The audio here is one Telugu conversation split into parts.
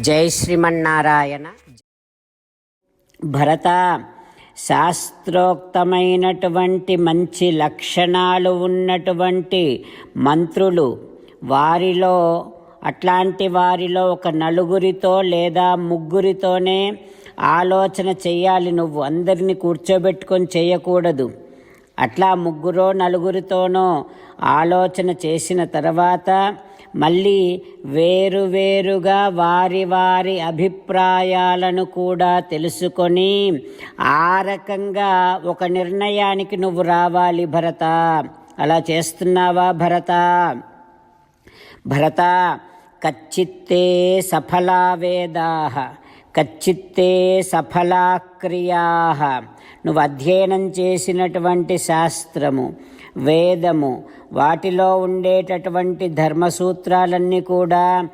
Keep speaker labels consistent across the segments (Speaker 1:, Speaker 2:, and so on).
Speaker 1: జై శ్రీమన్నారాయణ. భరత శాస్త్రోక్తమైనటువంటి మంచి లక్షణాలు ఉన్నటువంటి మంత్రులు వారిలో అట్లాంటి వారిలో ఒక నలుగురితో లేదా ముగ్గురితోనే ఆలోచన చేయాలి నువ్వు. అందరినీ కూర్చోబెట్టుకొని చేయకూడదు. అట్లా ముగ్గురో నలుగురితోనో ఆలోచన చేసిన తర్వాత మళ్ళీ వేరువేరుగా వారి వారి అభిప్రాయాలను కూడా తెలుసుకొని ఆ రకంగా ఒక నిర్ణయానికి నువ్వు రావాలి భరత. అలా చేస్తున్నావా భరత? భరత కచ్చిత్తే సఫలా వేదా కచ్చిత్తే సఫలా క్రియా నువ్వు అధ్యయనం చేసినటువంటి శాస్త్రము వేదము. వాటిలో ఉండేటటువంటి ధర్మసూత్రాలన్నీ కూడా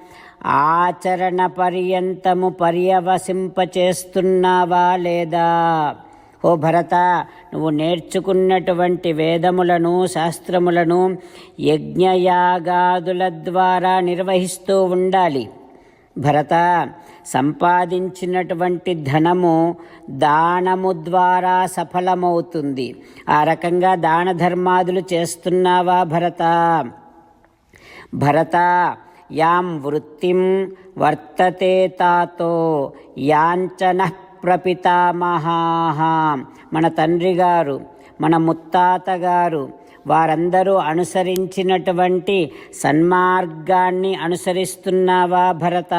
Speaker 1: ఆచరణ పర్యంతము పర్యవసింపచేస్తున్నావా లేదా? ఓ భరత నువ్వు నేర్చుకున్నటువంటి వేదములను శాస్త్రములను యజ్ఞయాగాదుల ద్వారా నిర్వహిస్తూ ఉండాలి. భరత సంపాదించినటువంటి ధనము దానము ద్వారా సఫలమవుతుంది. ఆ రకంగా దాన ధర్మాదులు చేస్తున్నావా భరత? భరత యాం వృత్తిం వర్తతే తాతో యాంచన ప్రపితామహా. మన తండ్రి గారు మన ముత్తాత గారు వారందరూ అనుసరించినటువంటి సన్మార్గాన్ని అనుసరిస్తున్నావా భరత?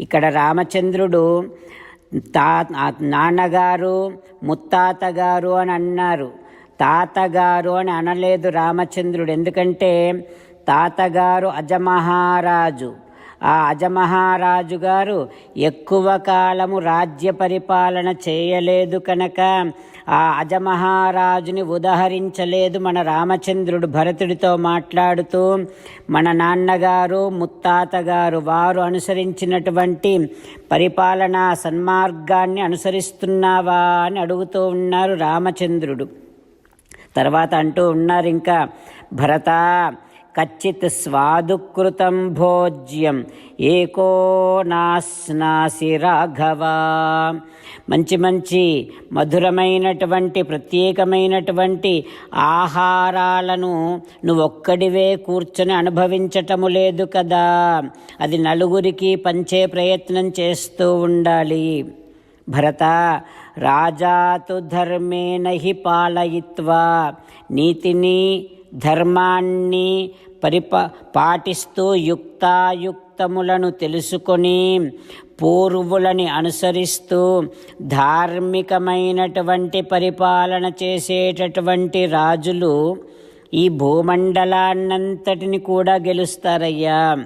Speaker 1: ఇక్కడ రామచంద్రుడు తా నాన్నగారు ముత్తాతగారు అని అన్నారు. తాతగారు అని అనలేదు రామచంద్రుడు. ఎందుకంటే తాతగారు అజమహారాజు. ఆ అజమహారాజు గారు ఎక్కువ కాలము రాజ్య పరిపాలన చేయలేదు కనుక ఆ అజమహారాజుని ఉదహరించలేదు మన రామచంద్రుడు భరతుడితో మాట్లాడుతూ మన నాన్నగారు ముత్తాతగారు వారు అనుసరించినటువంటి పరిపాలనా సన్మార్గాన్ని అనుసరిస్తున్నావా? అని అడుగుతూ ఉన్నారు రామచంద్రుడు. తర్వాత అంటూ ఉన్నారు ఇంకా భరత కచ్చిత్ స్వాదుకృతం భోజ్యం. ఏకో నాస్నాసి రాఘవ. మంచి మంచి మధురమైనటువంటి ప్రత్యేకమైనటువంటి ఆహారాలను నువ్వు ఒక్కడివే కూర్చొని అనుభవించటము లేదు కదా. అది నలుగురికి పంచే ప్రయత్నం చేస్తూ ఉండాలి. భరత రాజాతు ధర్మేణ హి పాలయిత్వా. నీతిని ధర్మాన్ని పరిప పాటిస్తూ యుక్తాయుక్తములను తెలుసుకొని పూర్వులని అనుసరిస్తూ ధార్మికమైనటువంటి పరిపాలన చేసేటటువంటి రాజులు ఈ భూమండలాన్నంతటిని కూడా గెలుస్తారయ్యా.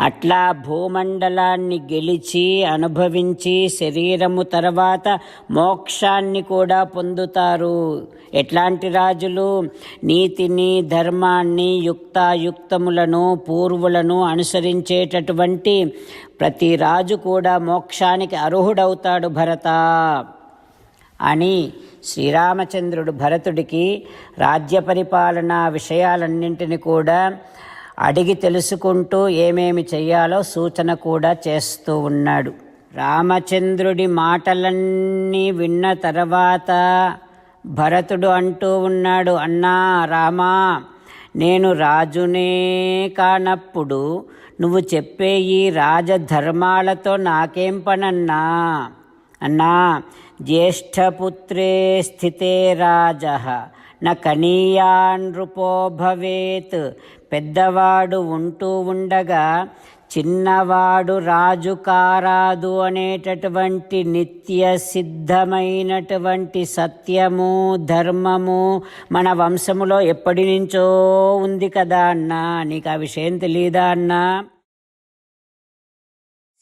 Speaker 1: అట్లా భూమండలాన్ని గెలిచి అనుభవించి శరీరము తర్వాత మోక్షాన్ని కూడా పొందుతారు. ఎట్లాంటి రాజులు? నీతిని ధర్మాన్ని యుక్తాయుక్తములను పూర్వులను అనుసరించేటటువంటి ప్రతి రాజు కూడా మోక్షానికి అర్హుడవుతాడు భరత. అని శ్రీరామచంద్రుడు భరతుడికి రాజ్య పరిపాలన విషయాలన్నింటినీ కూడా అడిగి తెలుసుకుంటూ ఏమేమి చెయ్యాలో సూచన కూడా చేస్తూ ఉన్నాడు. రామచంద్రుడి మాటలన్నీ విన్న తర్వాత భరతుడు అంటూ ఉన్నాడు అన్నా రామా నేను రాజునే కానప్పుడు నువ్వు చెప్పే ఈ రాజధర్మాలతో నాకేం పనన్నా? అన్నా జ్యేష్ఠపుత్రే స్థితే రాజ న కనీయానృపో భవేత్ పెద్దవాడు ఉంటూ ఉండగా చిన్నవాడు రాజు కారాదు అనేటటువంటి నిత్య సిద్ధమైనటువంటి సత్యము ధర్మము మన వంశములో ఎప్పటి నుంచో ఉంది కదా అన్నా? నీకు ఆ విషయం తెలియదా అన్నా?